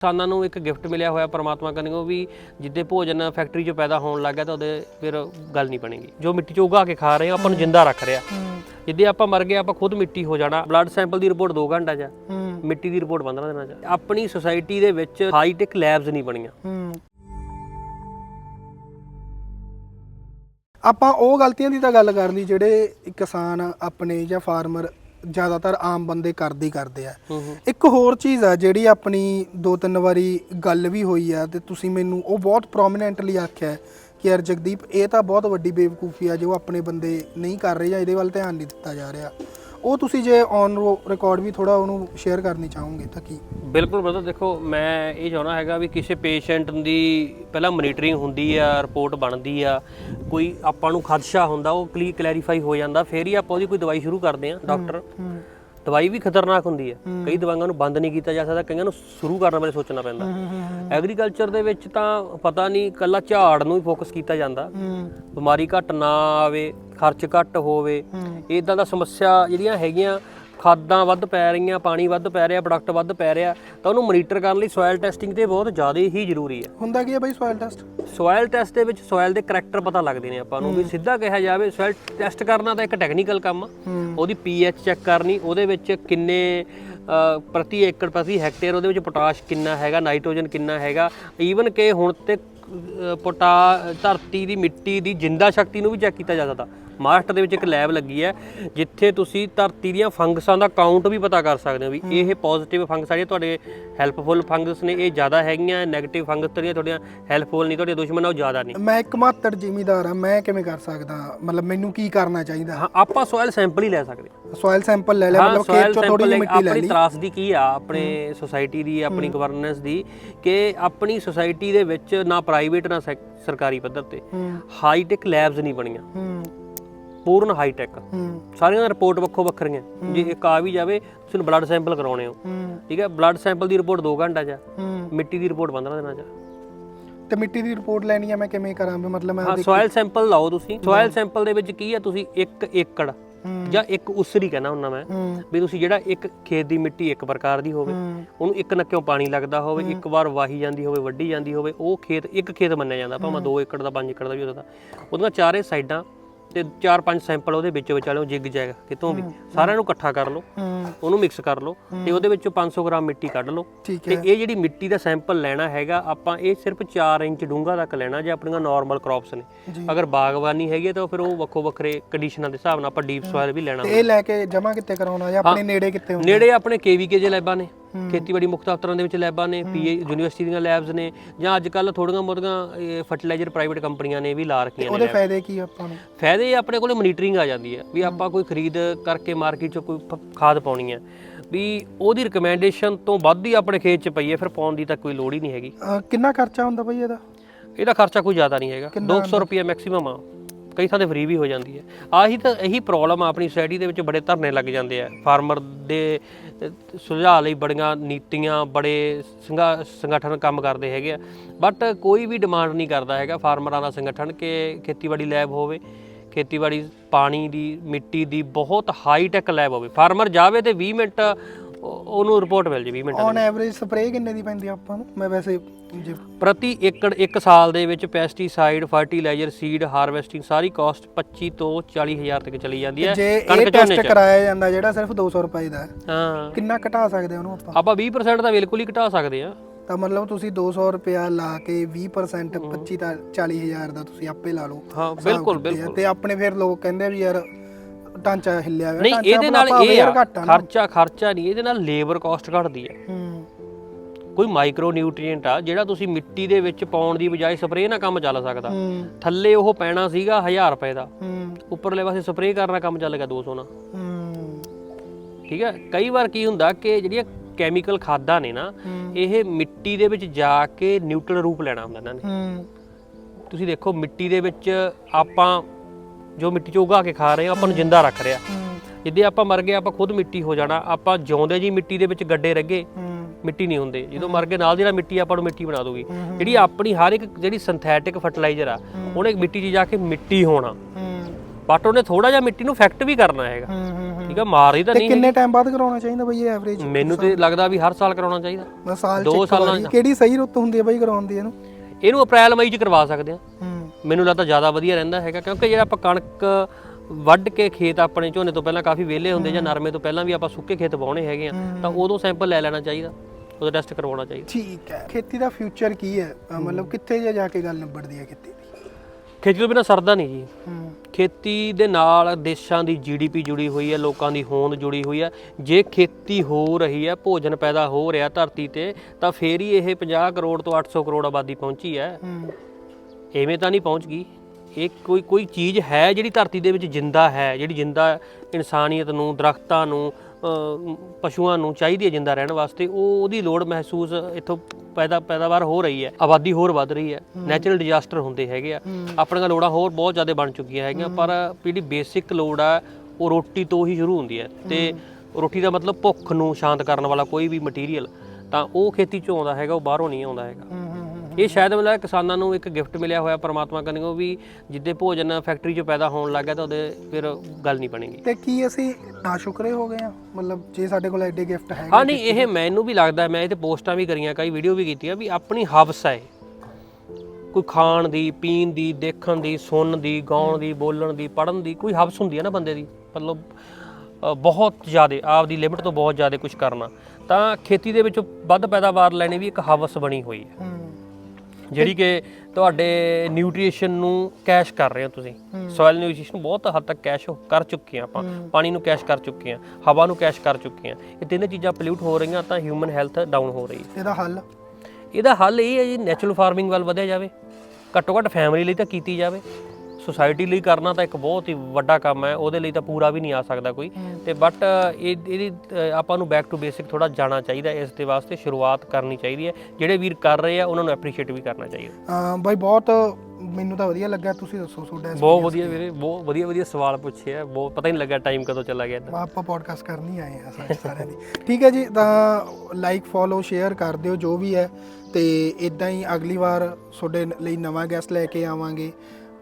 ਕਿਸਾਨਾਂ ਨੂੰ ਇੱਕ ਗਿਫਟ ਮਿਲਿਆ ਹੋਇਆ ਪਰਮਾਤਮਾ ਕਨੀਓ ਵੀ ਜਿੱਦੇ ਭੋਜਨ ਫੈਕਟਰੀ 'ਚ ਪੈਦਾ ਹੋਣ ਲੱਗ ਤਾਂ ਉਹਦੇ ਫਿਰ ਗੱਲ ਨਹੀਂ ਬਣੇਗੀ। ਜੋ ਮਿੱਟੀ 'ਚ ਉਗਾ ਕੇ ਖਾ ਰਹੇ ਆ ਆਪਾਂ ਨੂੰ ਜਿੰਦਾ ਰੱਖ ਰਿਹਾ। ਜਿੱਦੇ ਆਪਾਂ ਮਰ ਗਏ ਆਪਾਂ ਖੁਦ ਮਿੱਟੀ ਹੋ ਜਾਣਾ। ਬਲੱਡ ਸੈਂਪਲ ਦੀ ਰਿਪੋਰਟ 2 ਘੰਟਾ 'ਚ ਮਿੱਟੀ ਦੀ ਰਿਪੋਰਟ 15 ਦਿਨਾਂ 'ਚ। ਆਪਣੀ ਸੁਸਾਇਟੀ ਦੇ ਵਿੱਚ ਹਾਈਟੈਕ ਲੈਬਸ ਨਹੀਂ ਬਣੀਆਂ। ਆਪਾਂ ਉਹ ਗਲਤੀਆਂ ਦੀ ਤਾਂ ਗੱਲ ਕਰ ਲਈ ਜਿਹੜੇ ਕਿਸਾਨ ਆਪਣੇ ਜਾਂ ਫਾਰਮਰ ਜ਼ਿਆਦਾਤਰ ਆਮ ਬੰਦੇ ਕਰਦੇ ਹੀ ਕਰਦੇ ਆ। ਇੱਕ ਹੋਰ ਚੀਜ਼ ਆ ਜਿਹੜੀ ਆਪਣੀ ਦੋ ਤਿੰਨ ਵਾਰੀ ਗੱਲ ਵੀ ਹੋਈ ਆ ਤੇ ਤੁਸੀਂ ਮੈਨੂੰ ਉਹ ਬਹੁਤ ਪ੍ਰੋਮਿਨੈਂਟਲੀ ਆਖਿਆ ਕਿ ਯਾਰ ਜਗਦੀਪ ਇਹ ਤਾਂ ਬਹੁਤ ਵੱਡੀ ਬੇਵਕੂਫੀ ਆ ਜੋ ਆਪਣੇ ਬੰਦੇ ਨਹੀਂ ਕਰ ਰਹੇ ਜਾਂ ਇਹਦੇ ਵੱਲ ਧਿਆਨ ਨਹੀਂ ਦਿੱਤਾ ਜਾ ਰਿਹਾ। ਉਹ ਤੁਸੀਂ ਜੇ ਔਨ ਰਿਕਾਰਡ ਵੀ ਥੋੜਾ ਉਹਨੂੰ ਸ਼ੇਅਰ ਕਰਨੀ ਚਾਹੋਗੇ ਤਾਂ ਕੀ? ਬਿਲਕੁਲ ਬ੍ਰਦਰ ਦੇਖੋ ਮੈਂ ਇਹ ਚਾਹੁੰਦਾ ਹੈਗਾ ਵੀ ਕਿਸੇ ਪੇਸ਼ੈਂਟ ਦੀ ਪਹਿਲਾਂ ਮੋਨੀਟਰਿੰਗ ਹੁੰਦੀ ਆ ਰਿਪੋਰਟ ਬਣਦੀ ਆ ਕੋਈ ਆਪਾਂ ਨੂੰ ਖਦਸ਼ਾ ਹੁੰਦਾ ਉਹ ਕਲੀ ਕਲੈਰੀਫਾਈ ਹੋ ਜਾਂਦਾ ਫੇਰ ਹੀ ਆਪਾਂ ਉਹਦੀ ਕੋਈ ਦਵਾਈ ਸ਼ੁਰੂ ਕਰਦੇ ਆ ਡਾਕਟਰ ਦਵਾਈ ਵੀ ਖਤਰਨਾਕ ਹੁੰਦੀ ਹੈ। ਕਈ ਦਵਾਈਆਂ ਨੂੰ ਬੰਦ ਨਹੀਂ ਕੀਤਾ ਜਾ ਸਕਦਾ ਕਈਆਂ ਨੂੰ ਸ਼ੁਰੂ ਕਰਨ ਵੇਲੇ ਸੋਚਣਾ ਪੈਂਦਾ। ਐਗਰੀਕਲਚਰ ਦੇ ਵਿੱਚ ਤਾਂ ਪਤਾ ਨਹੀਂ ਕੱਲਾ ਝਾੜ ਨੂੰ ਹੀ ਫੋਕਸ ਕੀਤਾ ਜਾਂਦਾ। ਬਿਮਾਰੀ ਘੱਟ ਨਾ ਆਵੇ ਖਰਚ ਘੱਟ ਹੋਵੇ। ਇਦਾਂ ਦਾ ਸਮੱਸਿਆ ਜਿਹੜੀਆਂ ਹੈਗੀਆਂ ਖਾਦਾਂ ਵੱਧ ਪੈ ਰਹੀਆਂ ਪਾਣੀ ਵੱਧ ਪੈ ਰਿਹਾ ਪ੍ਰੋਡਕਟ ਵੱਧ ਪੈ ਰਿਹਾ ਤਾਂ ਉਹਨੂੰ ਮੋਨੀਟਰ ਕਰਨ ਲਈ ਸੋਇਲ ਟੈਸਟਿੰਗ ਤੇ ਬਹੁਤ ਜ਼ਿਆਦਾ ਹੀ ਜ਼ਰੂਰੀ ਹੈ। ਹੁੰਦਾ ਕੀ ਹੈ ਬਾਈ ਸੋਇਲ ਟੈਸਟ ਸੋਇਲ ਟੈਸਟ ਦੇ ਵਿੱਚ ਸੋਇਲ ਦੇ ਕਰੈਕਟਰ ਪਤਾ ਲੱਗਦੇ ਨੇ ਆਪਾਂ ਨੂੰ ਵੀ ਸਿੱਧਾ ਕਿਹਾ ਜਾਵੇ ਸੋਇਲ ਟੈਸਟ ਕਰਨਾ ਤਾਂ ਇੱਕ ਟੈਕਨੀਕਲ ਕੰਮ ਆ। ਉਹਦੀ ਪੀਐਚ ਚੈੱਕ ਕਰਨੀ ਉਹਦੇ ਵਿੱਚ ਕਿੰਨੇ ਪ੍ਰਤੀ ਏਕੜ ਪ੍ਰਤੀ ਹੈਕਟੇਅਰ ਉਹਦੇ ਵਿੱਚ ਪੋਟਾਸ਼ ਕਿੰਨਾ ਹੈਗਾ ਨਾਈਟ੍ਰੋਜਨ ਕਿੰਨਾ ਹੈਗਾ ਈਵਨ ਕਿ ਹੁਣ ਤੇ ਪੋਟਾ ਧਰਤੀ ਦੀ ਮਿੱਟੀ ਦੀ ਜਿੰਦਾ ਸ਼ਕਤੀ ਨੂੰ ਵੀ ਚੈੱਕ ਕੀਤਾ ਜਾ ਸਕਦਾ। ਮਹਾਰਾਸ਼ਟਰ ਦੇ ਵਿੱਚ ਇੱਕ ਲੈਬ ਲੱਗੀ ਹੈ ਜਿੱਥੇ ਤੁਸੀਂ ਧਰਤੀ ਦੀਆਂ ਫੰਗਸਾਂ ਦਾ ਕਾਊਂਟ ਵੀ ਪਤਾ ਕਰ ਸਕਦੇ ਹੋ ਵੀ ਇਹ ਪੋਜ਼ਿਟਿਵ ਫੰਗਸ ਆ ਜਿਹੜੇ ਤੁਹਾਡੇ ਹੈਲਪਫੁਲ ਫੰਗਸ ਨੇ ਇਹ ਜ਼ਿਆਦਾ ਹੈਗੀਆਂ ਨੈਗੇਟਿਵ ਫੰਗਸ ਜਿਹੜੀਆਂ ਤੁਹਾਡੀਆਂ ਹੈਲਪਫੁਲ ਨਹੀਂ ਤੁਹਾਡੇ ਦੁਸ਼ਮਣ ਆ ਉਹ ਜ਼ਿਆਦਾ ਨਹੀਂ ਮੈਂ ਇੱਕ ਮਾਤੜ ਜ਼ਿਮੀਦਾਰ ਆ ਮੈਂ ਕਿਵੇਂ ਕਰ ਸਕਦਾ? ਮਤਲਬ ਮੈਨੂੰ ਕੀ ਕਰਨਾ ਚਾਹੀਦਾ? ਹਾਂ ਆਪਾਂ ਸੋਇਲ ਸੈਂਪਲ ਹੀ ਲੈ ਸਕਦੇ ਹਾਂ। ਸੋਇਲ ਸੈਂਪਲ ਲੈ ਲਿਆ ਮਤਲਬ ਖੇਤ ਚੋਂ ਥੋੜੀ ਜਿਹੀ ਮਿੱਟੀ ਲੈ ਆਪਣੀ ਲਈ। ਤਰਾਸਦੀ ਕੀ ਆ ਆਪਣੇ ਸੋਸਾਇਟੀ ਦੀ ਆਪਣੀ ਗਵਰਨੈਂਸ ਦੀ ਕਿ ਆਪਣੀ ਸੋਸਾਇਟੀ ਦੇ ਵਿੱਚ ਨਾ ਪ੍ਰਾਈਵੇਟ ਨਾ ਸੈਕ- ਸਰਕਾਰੀ ਪੱਧਰ ਤੇ। ਹੂੰ। ਹਾਈਟੈਕ ਲੈਬਸ ਨਹੀਂ ਬਣੀਆਂ। ਹੂੰ। ਪੂਰਨ ਹਾਈਟੈਕ। ਹੂੰ। ਸਾਰੀਆਂ ਰਿਪੋਰਟ ਵੱਖੋ ਵੱਖਰੀਆਂ। ਜੇ ਇੱਕ ਆ ਵੀ ਜਾਵੇ ਤੁਸੀਂ ਬਲੱਡ ਸੈਂਪਲ ਕਰਾਉਣੇ ਹੋ। ਹੂੰ। ਠੀਕ ਹੈ? ਬਲੱਡ ਸੈਂਪਲ ਦੀ ਰਿਪੋਰਟ 2 ਘੰਟਾ ਚ ਆ, ਹੂੰ। ਮਿੱਟੀ ਦੀ ਰਿਪੋਰਟ 15 ਦਿਨਾਂ ਚ ਆ। ਤੇ ਮਿੱਟੀ ਦੀ ਰਿਪੋਰਟ ਲੈਣੀ ਆ ਮੈਂ ਕਿਵੇਂ ਕਰਾਂ? ਵੀ ਮਤਲਬ ਮੈਂ ਹਾਂ ਸੋਇਲ ਸੈਂਪਲ ਲਾਓ ਤੁਸੀਂ। ਸੋਇਲ ਸੈਂਪਲ ਦੇ ਵਿੱਚ ਕੀ ਆ? ਤੁਸੀਂ 1 ਏਕੜ ਹੂੰ ਜਾਂ ਇੱਕ ਉਸਰੀ ਕਹਿਣਾ ਹੁੰਦਾ ਮੈਂ ਵੀ ਤੁਸੀਂ ਜਿਹੜਾ ਇੱਕ ਖੇਤ ਦੀ ਮਿੱਟੀ ਇੱਕ ਪ੍ਰਕਾਰ ਦੀ ਹੋਵੇ ਉਹਨੂੰ ਇੱਕ ਨੱਕਿਓਂ ਪਾਣੀ ਲੱਗਦਾ ਹੋਵੇ ਇੱਕ ਵਾਰ ਵਾਹੀ ਜਾਂਦੀ ਹੋਵੇ ਵੱਢੀ ਜਾਂਦੀ ਹੋਵੇ ਉਹ ਖੇਤ ਇੱਕ ਖੇਤ ਮੰਨਿਆ ਜਾਂਦਾ ਭਾਵੇਂ 2 ਏਕੜ ਦਾ 5 ਏਕੜ ਦਾ ਵੀ ਹੁੰਦਾ ਉਹਦੀਆਂ ਚਾਰੇ ਸਾਈਡਾਂ ਤੇ 4-5 ਸੈਂਪਲ ਉਹਦੇ ਵਿੱਚ ਵਿਚਾਲਿਓ ਜਿਗ ਜੈਗ ਕਿਤੋਂ ਵੀ। ਸਾਰਿਆਂ ਨੂੰ ਇਕੱਠਾ ਕਰ ਲਓ ਉਹਨੂੰ ਮਿਕਸ ਕਰ ਲਓ ਤੇ ਉਹਦੇ ਵਿੱਚੋਂ 500 ਗ੍ਰਾਮ ਮਿੱਟੀ ਕੱਢ ਲਓ। ਤੇ ਇਹ ਜਿਹੜੀ ਮਿੱਟੀ ਦਾ ਸੈਂਪਲ ਲੈਣਾ ਹੈਗਾ ਆਪਾਂ ਇਹ ਸਿਰਫ 4 ਇੰਚ ਡੂੰਘਾ ਤੱਕ ਲੈਣਾ ਜੇ ਆਪਣੀਆਂ ਨਾਰਮਲ ਕ੍ਰੌਪਸ ਨੇ। ਜੀ। ਅਗਰ ਬਾਗਬਾਨੀ ਹੈਗੀ ਤਾਂ ਫਿਰ ਉਹ ਵੱਖੋ ਵੱਖਰੇ ਕੰਡੀਸ਼ਨਾਂ ਦੇ ਹਿਸਾਬ ਨਾਲ ਆਪਾਂ ਡੀਪ ਸੋਇਲ ਵੀ ਲੈਣਾ। ਇਹ ਲੈ ਕੇ ਜਮਾ ਕਿੱਥੇ ਕਰਾਉਣਾ ਜਾਂ ਆਪਣੇ ਨੇੜੇ ਕਿੱਥੇ ਹੁੰਦਾ? ਨੇੜੇ ਆਪਣੇ ਕੇਵੀਕੇ ਦੇ ਲੈਬਾਂ ਨੇ। ਖੇਤੀਬਾੜੀ ਮੁੱਖ ਦਫ਼ਤਰਾਂ ਦੇ ਵਿੱਚ ਲੈਬਾਂ ਨੇ ਪੀਏ ਯੂਨੀਵਰਸਿਟੀ ਦੀਆਂ ਲੈਬਸ ਨੇ ਜਾਂ ਅੱਜ ਕੱਲ ਥੋੜੀਆਂ ਬਹੁਤੀਆਂ ਫਰਟੀਲਾਈਜ਼ਰ ਪ੍ਰਾਈਵੇਟ ਕੰਪਨੀਆਂ ਨੇ ਵੀ ਲਾ ਰੱਖੀਆਂ ਨੇ ਉਹਦੇ ਫਾਇਦੇ ਕੀ ਆਪਾਂ ਨੂੰ? ਫਾਇਦੇ ਆਪਣੇ ਕੋਲੇ ਮੋਨੀਟਰਿੰਗ ਆ ਜਾਂਦੀ ਹੈ ਵੀ ਆਪਾਂ ਕੋਈ ਖਰੀਦ ਕਰਕੇ ਮਾਰਕੀਟ 'ਚੋਂ ਕੋਈ ਖਾਦ ਪਾਉਣੀ ਹੈ। ਵੀ ਉਹਦੀ ਰეკਮੈਂਡੇਸ਼ਨ ਤੋਂ ਵੱਧ ਹੀ ਆਪਣੇ ਖੇਤ 'ਚ ਪਈ ਹੈ ਫਿਰ ਪਾਉਣ ਦੀ ਤਾਂ ਕੋਈ ਲੋੜ ਹੀ ਨਹੀਂ ਹੈਗੀ। ਕਿੰਨਾ ਖਰਚਾ ਹੁੰਦਾ ਬਈ ਇਹਦਾ? ਇਹਦਾ ਖਰਚਾ ਕੋਈ ਜ਼ਿਆਦਾ ਨਹੀਂ ਹੈਗਾ 200 ਰੁਪਏ ਮੈਕਸਿਮਮ ਆ। ਕਈ ਥਾਂ ਤੇ ਫ੍ਰੀ ਵੀ ਹੋ ਜਾਂਦੀ ਹੈ। ਆਹੀ ਤਾਂ ਇਹੀ ਪ੍ਰੋਬਲਮ ਆ ਆਪਣੀ ਸੋਸਾਇਟੀ ਦੇ ਵਿੱਚ ਬੜੇ ਧਰਨੇ ਲੱਗ ਜਾਂਦੇ ਆ। ਫਾਰਮਰ ਦੇ ਸੁਝਾਅ ਲਈ ਬੜੀਆਂ ਨੀਤੀਆਂ, ਬੜੇ ਸੰਘਾ- ਸੰਗਠਨ ਕੰਮ ਕਰਦੇ ਹੈਗੇ ਆ। ਬਟ ਕੋਈ ਵੀ ਡਿਮਾਂਡ ਨਹੀਂ ਕਰਦਾ ਹੈਗਾ ਫਾਰਮਰਾਂ ਦਾ ਸੰਗਠਨ ਕਿ ਖੇਤੀਬਾੜੀ ਲੈਬ ਹੋਵੇ, ਖੇਤੀਬਾੜੀ ਪਾਣੀ ਦੀ, ਮਿੱਟੀ ਦੀ, ਬਹੁਤ ਹਾਈ ਟੈਕ ਲੈਬ ਹੋਵੇ। ਫਾਰਮਰ ਜਾਵੇ ਤੇ 20 ਮਿੰਟ ਉਹ- ਉਹਨੂੰ ਰਿਪੋਰਟ ਮਿਲ ਜੇ 20 ਮਿੰਟਾਂ ਔਨ ਐਵਰੇਜ ਸਪਰੇਅ ਕਿੰਨੇ ਦੀ ਪੈਂਦੀ ਆ ਆਪਾਂ ਨੂੰ? ਮੈਂ ਵੈਸੇ ਜੇ ਪ੍ਰਤੀ ਏਕੜ ਇੱਕ ਸਾਲ ਦੇ ਵਿੱਚ ਪੈਸਟੀਸਾਈਡ ਫਰਟੀਲਾਈਜ਼ਰ ਸੀਡ ਹਾਰਵੈਸਟਿੰਗ ਸਾਰੀ ਕਾਸਟ 25 ਤੋਂ 40 ਹਜ਼ਾਰ ਤੱਕ ਚਲੀ ਜਾਂਦੀ ਹੈ। ਜੇ ਇਹ ਕਣਕ ਝੋਨੇ ਟੈਸਟ ਚ। ਕਰਾਇਆ ਜਾਂਦਾ ਜਿਹੜਾ ਸਿਰਫ 200 ਰੁਪਏ ਦਾ ਹੈ, ਹਾਂ। ਕਿੰਨਾ ਘਟਾ ਸਕਦੇ ਆ ਉਹਨੂੰ ਆਪਾਂ? ਆਪਾਂ 20% ਦਾ ਬਿਲਕੁਲ ਹੀ ਘਟਾ ਸਕਦੇ ਆ। ਤਾਂ ਮਤਲਬ ਤੁਸੀਂ 200 ਰੁਪਿਆ ਲਾ ਕੇ 20% 25 ਤਾਂ 40000 ਦਾ ਤੁਸੀਂ ਆਪੇ ਲਾ ਲਓ। ਹਾਂ ਬਿਲਕੁਲ। ਬਿਲਕੁਲ। ਤੇ ਆਪਣੇ ਫਿਰ ਲੋਕ ਕਹਿੰਦੇ ਵੀ ਯਾਰ ਢਾਂਚਾ ਹਿੱਲਿਆ ਹੋਇਆ ਨਹੀਂ ਇਹਦੇ ਨਾਲ ਇਹ ਆ। ਖਰਚਾ ਖਰਚਾ ਨਹੀਂ ਇਹਦੇ ਨਾਲ ਲੇਬਰ ਕਾਸਟ ਘਟਦੀ ਹੈ। ਕੋਈ ਮਾਈਕਰੋ ਨਿਊਟ੍ਰੀਐਂਟ ਆ ਜਿਹੜਾ ਤੁਸੀਂ ਮਿੱਟੀ ਦੇ ਵਿੱਚ ਪਾਉਣ ਦੀ ਬਜਾਏ ਸਪਰੇਅ ਨਾਲ ਕੰਮ ਚੱਲ ਸਕਦਾ। ਥੱਲੇ ਉਹ ਪੈਣਾ ਸੀਗਾ 1000 ਰੁਪਏ ਦਾ। ਉੱਪਰਲੇ ਪਾਸੇ ਸਪਰੇਅ ਕਰਨਾ ਕੰਮ ਚੱਲ ਗਿਆ 200 ਨਾਲ। ਠੀਕ ਹੈ? ਕਈ ਵਾਰ ਕੀ ਹੁੰਦਾ ਕਿ ਜਿਹੜੀਆਂ ਕੈਮੀਕਲ ਖਾਦਾਂ ਨੇ ਨਾ ਇਹ ਮਿੱਟੀ ਦੇ ਵਿੱਚ ਜਾ ਕੇ ਨਿਊਟਰਲ ਰੂਪ ਲੈਣਾ ਹੁੰਦਾ ਇਹਨਾਂ ਨੇ। ਤੁਸੀਂ ਦੇਖੋ ਮਿੱਟੀ ਦੇ ਵਿੱਚ ਆਪਾਂ ਜੋ ਮਿੱਟੀ 'ਚ ਉਗਾ ਕੇ ਖਾ ਰਹੇ ਆ ਆਪਾਂ ਨੂੰ ਜਿੰਦਾ ਰੱਖ ਰਿਹਾ। ਹੂੰ। ਜਿੱਦੇ ਆਪਾਂ ਮਰ ਗਏ ਆਪਾਂ ਖੁਦ ਮਿੱਟੀ ਹੋ ਜਾਣਾ। ਆਪਾਂ ਜਿਉਂਦੇ ਜੀ ਮਿੱਟੀ ਦੇ ਵਿੱਚ ਗੱਡੇ ਰੱਗੇ ਹੂੰ। ਮਿੱਟੀ ਨਹੀਂ ਹੁੰਦੇ। ਜਦੋਂ ਮਰ ਗਏ ਨਾਲ ਦੀ ਨਾਲ ਮਿੱਟੀ ਆਪਾਂ ਨੂੰ ਮਿੱਟੀ ਬਣਾ ਦੂਗੀ ਹੂੰ। ਜਿਹੜੀ ਆਪਣੀ ਹਰ ਇੱਕ ਜਿਹੜੀ ਸਿੰਥੈਟਿਕ ਫਰਟੀਲਾਈਜ਼ਰ ਆ ਉਹਨੇ ਮਿੱਟੀ 'ਚ ਜਾ ਕੇ ਮਿੱਟੀ ਹੋਣਾ। ਹੂੰ। ਬਟ ਉਹਨੇ ਥੋੜਾ ਜਿਹਾ ਮਿੱਟੀ ਨੂੰ ਫੈਕਟ ਵੀ ਕਰਨਾ ਹੈਗਾ। ਹੂੰ ਹੂੰ ਠੀਕ ਆ ਮਾਰਦੀ ਤਾਂ ਤੇ ਨਹੀਂ ਕਿੰਨੇ ਟਾਈਮ ਬਾਅਦ ਕਰਾਉਣਾ ਚਾਹੀਦਾ ਬਈ ਇਹ ਐਵਰੇਜ ਮੈਨੂੰ ਤੇ ਲੱਗਦਾ ਵੀ ਹਰ ਸਾਲ ਕਰਾਉਣਾ ਚਾਹੀਦਾ। ਮੈਂ ਸਾਲ ਦੋ ਚ ਇੱਕ ਸਾਲਾਂ ਵਾਰੀ ਕਿਹੜੀ ਸਹੀ ਰੁੱਤ ਹੁੰਦੀ ਹੈ ਬਈ ਕਰਾਉਣ ਦੀ ਇਹਨੂੰ? ਇਹਨੂੰ ਅਪ੍ਰੈਲ ਮਈ ਚ ਕਰਵਾ ਸਕਦੇ ਆ। ਹੂੰ। ਮੈਨੂੰ ਲੱਗਦਾ ਜ਼ਿਆਦਾ ਵਧੀਆ ਰਹਿੰਦਾ ਹੈਗਾ ਕਿਉਂਕਿ ਜਿਹੜਾ ਆਪਾਂ ਕਣਕ ਵੱਢ ਕੇ ਖੇਤ ਆਪਣੇ ਝੋਨੇ ਤੋਂ ਪਹਿਲਾਂ ਕਾਫੀ ਵਿਹਲੇ ਹੁੰਦੇ ਜਾਂ ਨਰਮੇ ਤੋਂ ਪਹਿਲਾਂ ਵੀ ਆਪਾਂ ਸੁੱਕੇ ਖੇਤ ਵਾਹੁਣੇ ਹੈਗੇ ਆ ਤਾਂ ਉਦੋਂ ਸੈਂਪਲ ਲੈ ਲੈਣਾ ਚਾਹੀਦਾ ਉਹਦਾ ਟੈਸਟ ਕਰਵਾਉਣਾ ਚਾਹੀਦਾ। ਠੀਕ ਹੈ। ਖੇਤੀ ਦਾ ਫਿਊਚਰ ਕੀ ਹੈ? ਅਹ ਮਤਲਬ ਕਿੱਥੇ ਜੇ ਜਾ ਕੇ ਗੱਲ ਨਿਬੜਦੀ ਹੈ ਖੇਤੀ ਦੀ? ਖੇਤੀ ਤੋਂ ਬਿਨਾਂ ਸਰਦਾ ਨਹੀਂ ਜੀ। ਹੂੰ। ਖੇਤੀ ਦੇ ਨਾਲ ਦੇਸ਼ਾਂ ਦੀ ਜੀਡੀਪੀ ਜੁੜੀ ਹੋਈ ਹੈ ਲੋਕਾਂ ਦੀ ਹੋਂਦ ਜੁੜੀ ਹੋਈ ਹੈ। ਜੇ ਖੇਤੀ ਹੋ ਰਹੀ ਹੈ ਭੋਜਨ ਪੈਦਾ ਹੋ ਰਿਹਾ ਧਰਤੀ ਤੇ ਤਾਂ ਫੇਰ ਹੀ ਇਹ 50 ਕਰੋੜ ਤੋਂ 800 ਕਰੋੜ ਆਬਾਦੀ ਪਹੁੰਚੀ ਹੈ। ਹੂੰ। ਐਵੇਂ ਤਾਂ ਨਹੀਂ ਪਹੁੰਚ ਗਈ। ਇਹ ਕੋਈ ਕੋਈ ਚੀਜ਼ ਹੈ ਜਿਹੜੀ ਧਰਤੀ ਦੇ ਵਿੱਚ ਜਿੰਦਾ ਹੈ ਜਿਹੜੀ ਜਿੰਦਾ ਇਨਸਾਨੀਅਤ ਨੂੰ ਦਰਖਤਾਂ ਨੂੰ ਪਸ਼ੂਆਂ ਨੂੰ ਚਾਹੀਦੀ ਹੈ ਜਿੰਦਾ ਰਹਿਣ ਵਾਸਤੇ ਉਹ ਉਹਦੀ ਲੋੜ ਮਹਿਸੂਸ ਇੱਥੋਂ ਪੈਦਾ ਪੈਦਾਵਾਰ ਹੋ ਰਹੀ ਹੈ। ਆਬਾਦੀ ਹੋਰ ਵੱਧ ਰਹੀ ਹੈ। ਨੈਚੁਰਲ ਡਿਜ਼ਾਸਟਰ ਹੁੰਦੇ ਹੈਗੇ ਆ। ਆਪਣੀਆਂ ਲੋੜਾਂ ਹੋਰ ਬਹੁਤ ਜ਼ਿਆਦਾ ਬਣ ਚੁੱਕੀਆਂ ਹੈਗੀਆਂ ਪਰ ਜਿਹੜੀ ਬੇਸਿਕ ਲੋੜ ਆ ਉਹ ਰੋਟੀ ਤੋਂ ਹੀ ਸ਼ੁਰੂ ਹੁੰਦੀ ਹੈ। ਤੇ ਰੋਟੀ ਦਾ ਮਤਲਬ ਭੁੱਖ ਨੂੰ ਸ਼ਾਂਤ ਕਰਨ ਵਾਲਾ ਕੋਈ ਵੀ ਮਟੀਰੀਅਲ ਤਾਂ ਉਹ ਖੇਤੀ ਚੋਂ ਆਉਂਦਾ ਹੈਗਾ ਉਹ ਬਾਹਰੋਂ ਨਹੀਂ ਆਉਂਦਾ ਹੈਗਾ। ਇਹ ਸ਼ਾਇਦ ਲੱਗਦਾ ਕਿਸਾਨਾਂ ਨੂੰ ਇੱਕ ਗਿਫਟ ਮਿਲਿਆ ਹੋਇਆ ਪਰਮਾਤਮਾ ਕਨੀਓ ਵੀ ਜਿੱਦੇ ਭੋਜਨ ਫੈਕਟਰੀ 'ਚ ਪੈਦਾ ਹੋਣ ਲੱਗ ਤਾਂ ਉਹਦੇ ਫਿਰ ਗੱਲ ਨਹੀਂ ਬਣੇਗੀ। ਤੇ ਕੀ ਅਸੀਂ ਨਾਸ਼ੁਕਰੇ ਹੋ ਗਏ ਆ? ਮਤਲਬ ਜੇ ਸਾਡੇ ਕੋਲ ਐਡੇ ਗਿਫਟ ਹੈਗੇ ਹਾਂ ਨਹੀਂ ਇਹ ਮੈਨੂੰ ਵੀ ਲੱਗਦਾ ਮੈਂ ਇਹ ਤੇ ਪੋਸਟਾਂ ਵੀ ਕਰੀਆਂ ਕਈ ਵੀਡੀਓ ਵੀ ਕੀਤੀਆਂ ਵੀ ਆਪਣੀ ਹਵਸ ਹੈ। ਕੋਈ ਖਾਣ ਦੀ ਪੀਣ ਦੀ ਦੇਖਣ ਦੀ ਸੁਣਨ ਦੀ ਗਾਉਣ ਦੀ ਬੋਲਣ ਦੀ ਪੜਨ ਦੀ ਕੋਈ ਹਵਸ ਹੁੰਦੀ ਹੈ ਨਾ ਬੰਦੇ ਦੀ? ਮਤਲਬ ਬਹੁਤ ਜ਼ਿਆਦਾ ਆਪਦੀ ਲਿਮਟ ਤੋਂ ਬਹੁਤ ਜ਼ਿਆਦਾ ਕੁਝ ਕਰਨਾ। ਤਾਂ ਖੇਤੀ ਦੇ ਵਿੱਚ ਵੱਧ ਪੈਦਾਵਾਰ ਲੈਣੀ ਵੀ ਇੱਕ ਹਵਸ ਬਣੀ ਹੋਈ ਹੈ। ਹੂੰ। ਜਿਹੜੀ ਕਿ ਤੁਹਾਡੇ ਨਿਊਟ੍ਰੀਸ਼ਨ ਨੂੰ ਕੈਸ਼ ਕਰ ਰਹੇ ਹੋ ਤੁਸੀਂ। ਸੋਇਲ ਨਿਊਟ੍ਰੀਸ਼ਨ ਬਹੁਤ ਹੱਦ ਤੱਕ ਕੈਸ਼ ਕਰ ਚੁੱਕੇ ਆ ਆਪਾਂ। ਪਾਣੀ ਨੂੰ ਕੈਸ਼ ਕਰ ਚੁੱਕੇ ਆ ਹਵਾ ਨੂੰ ਕੈਸ਼ ਕਰ ਚੁੱਕੇ ਆ ਇਹ ਤਿੰਨੇ ਚੀਜ਼ਾਂ ਪੋਲਿਊਟ ਹੋ ਰਹੀਆਂ ਤਾਂ ਹਿਊਮਨ ਹੈਲਥ ਡਾਊਨ ਹੋ ਰਹੀ ਹੈ। ਇਹਦਾ ਹੱਲ? ਇਹਦਾ ਹੱਲ ਇਹ ਹੈ ਜੀ ਨੈਚੁਰਲ ਫਾਰਮਿੰਗ ਵੱਲ ਵਧਿਆ ਜਾਵੇ। ਘੱਟੋ ਘੱਟ ਫੈਮਿਲੀ ਲਈ ਤਾਂ ਕੀਤੀ ਜਾਵੇ। ਸੁਸਾਇਟੀ ਲਈ ਕਰਨਾ ਤਾਂ ਇੱਕ ਬਹੁਤ ਹੀ ਵੱਡਾ ਕੰਮ ਹੈ ਉਹਦੇ ਲਈ ਤਾਂ ਪੂਰਾ ਵੀ ਨਹੀਂ ਆ ਸਕਦਾ ਕੋਈ। ਤੇ ਬਟ ਇਹ ਇਹਦੀ ਆਪਾਂ ਨੂੰ ਬੈਕ ਟੂ ਬੇਸਿਕ ਥੋੜਾ ਜਾਣਾ ਚਾਹੀਦਾ। ਇਸ ਦੇ ਵਾਸਤੇ ਸ਼ੁਰੂਆਤ ਕਰਨੀ ਚਾਹੀਦੀ ਹੈ। ਜਿਹੜੇ ਵੀਰ ਕਰ ਰਹੇ ਆ ਉਹਨਾਂ ਨੂੰ ਐਪਰੀਸ਼ੀਏਟ ਵੀ ਕਰਨਾ ਚਾਹੀਦਾ। ਬਾਈ ਬਹੁਤ ਮੈਨੂੰ ਤਾਂ ਵਧੀਆ ਲੱਗਾ ਤੁਸੀਂ ਦੱਸੋ ਤੁਹਾਡਾ ਬਹੁਤ ਵਧੀਆ ਵੀਰੇ ਬਹੁਤ ਵਧੀਆ ਵਧੀਆ ਸਵਾਲ ਪੁੱਛੇ ਆ ਬਹੁਤ ਪਤਾ ਹੀ ਨਹੀਂ ਲੱਗਾ ਟਾਈਮ ਕਦੋਂ ਚਲਾ ਗਿਆ। ਆਪਾਂ ਪੋਡਕਾਸਟ ਕਰਨ ਹੀ ਆਏ ਆ ਸਾਰੇ ਸਾਰਿਆਂ ਦੀ। ਠੀਕ ਹੈ ਜੀ ਤਾਂ ਲਾਈਕ ਫੋਲੋ ਸ਼ੇਅਰ ਕਰ ਦਿਓ ਜੋ ਵੀ ਹੈ ਤੇ ਇਦਾਂ ਹੀ ਅਗਲੀ ਵਾਰ ਤੁਹਾਡੇ ਲਈ ਨਵਾਂ ਗੈਸਟ ਲੈ ਕੇ ਆਵਾਂਗੇ।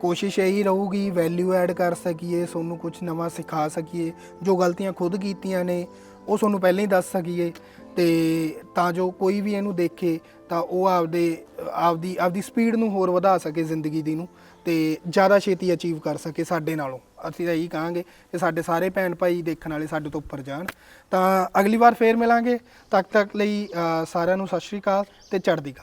ਕੋਸ਼ਿਸ਼ ਇਹੀ ਰਹੂਗੀ ਵੈਲਿਊ ਐਡ ਕਰ ਸਕੀਏ ਤੁਹਾਨੂੰ ਕੁਝ ਨਵਾਂ ਸਿਖਾ ਸਕੀਏ। ਜੋ ਗਲਤੀਆਂ ਖੁਦ ਕੀਤੀਆਂ ਨੇ ਉਹ ਤੁਹਾਨੂੰ ਪਹਿਲਾਂ ਹੀ ਦੱਸ ਸਕੀਏ। ਤੇ ਤਾਂ ਜੋ ਕੋਈ ਵੀ ਇਹਨੂੰ ਦੇਖੇ ਤਾਂ ਉਹ ਆਪਦੇ ਆਪਦੀ ਆਪਦੀ ਸਪੀਡ ਨੂੰ ਹੋਰ ਵਧਾ ਸਕੇ ਜ਼ਿੰਦਗੀ ਦੀ ਨੂੰ ਤੇ ਜ਼ਿਆਦਾ ਛੇਤੀ ਅਚੀਵ ਕਰ ਸਕੇ ਸਾਡੇ ਨਾਲੋਂ। ਅਸੀਂ ਤਾਂ ਇਹੀ ਕਹਾਂਗੇ ਕਿ ਸਾਡੇ ਸਾਰੇ ਭੈਣ ਭਾਈ ਦੇਖਣ ਵਾਲੇ ਸਾਡੇ ਤੋਂ ਉੱਪਰ ਜਾਣ। ਤਾਂ ਅਗਲੀ ਵਾਰ ਫੇਰ ਮਿਲਾਂਗੇ। ਤਦ ਤੱਕ ਲਈ ਅ, ਸਾਰਿਆਂ ਨੂੰ ਸਤਿ ਸ਼੍ਰੀ ਅਕਾਲ ਤੇ ਚੜ੍ਹਦੀ ਕਲਾ।